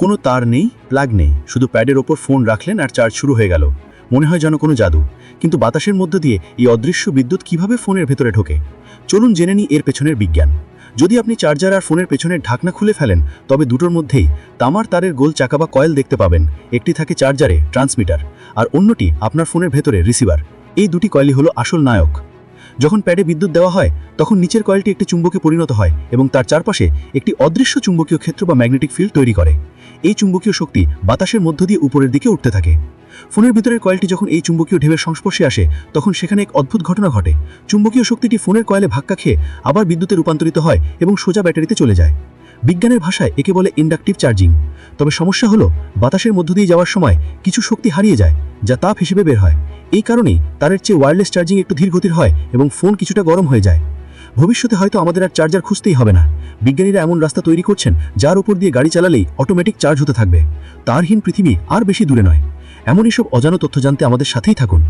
কোনো তার নেই, প্লাগ নেই, শুধু প্যাডের ওপর ফোন রাখলেন আর চার্জ শুরু হয়ে গেল। মনে হয় যেন কোনো জাদু। কিন্তু বাতাসের মধ্য দিয়ে এই অদৃশ্য বিদ্যুৎ কীভাবে ফোনের ভেতরে ঢোকে? চলুন জেনে নিই এর পেছনের বিজ্ঞান। যদি আপনি চার্জার আর ফোনের পেছনের ঢাকনা খুলে ফেলেন, তবে দুটোর মধ্যেই তামার তারের গোল চাকা বা কয়েল দেখতে পাবেন। একটি থাকে চার্জারে, ট্রান্সমিটার, আর অন্যটি আপনার ফোনের ভেতরে রিসিভার। এই দুটি কয়েলই হলো আসল নায়ক। যখন প্যাডে বিদ্যুৎ দেওয়া হয়, তখন নিচের কয়েলটি একটি চুম্বকে পরিণত হয় এবং তার চারপাশে একটি অদৃশ্য চুম্বকীয় ক্ষেত্র বা ম্যাগনেটিক ফিল্ড তৈরি করে। এই চুম্বকীয় শক্তি বাতাসের মধ্য দিয়ে উপরের দিকে উঠতে থাকে। ফোনের ভিতরের কয়েলটি যখন এই চুম্বকীয় ঢেবের সংস্পর্শে আসে, তখন সেখানে এক অদ্ভুত ঘটনা ঘটে। চুম্বকীয় শক্তিটি ফোনের কয়েলে ভাক্কা খেয়ে আবার বিদ্যুতে রূপান্তরিত হয় এবং সোজা ব্যাটারিতে চলে যায়। বিজ্ঞানের ভাষায় একে বলে ইন্ডাকটিভ চার্জিং। তবে সমস্যা হলো, বাতাসের মধ্য দিয়ে যাওয়ার সময় কিছু শক্তি হারিয়ে যায়, যা তাপ হিসেবে বের হয়। এই কারণে তারের চেয়ে ওয়্যারলেস চার্জিং একটু ধীর গতির হয় এবং ফোন কিছুটা গরম হয়ে যায়। ভবিষ্যতে হয়তো আমাদের আর চার্জার খুঁজতেই হবে না। বিজ্ঞানীরা এমন রাস্তা তৈরি করছেন যার উপর দিয়ে গাড়ি চালালেই অটোমেটিক চার্জ হতে থাকবে। তারহীন পৃথিবী আর বেশি দূরে নয়। এমনই সব অজানা তথ্য জানতে আমাদের সাথেই থাকুন।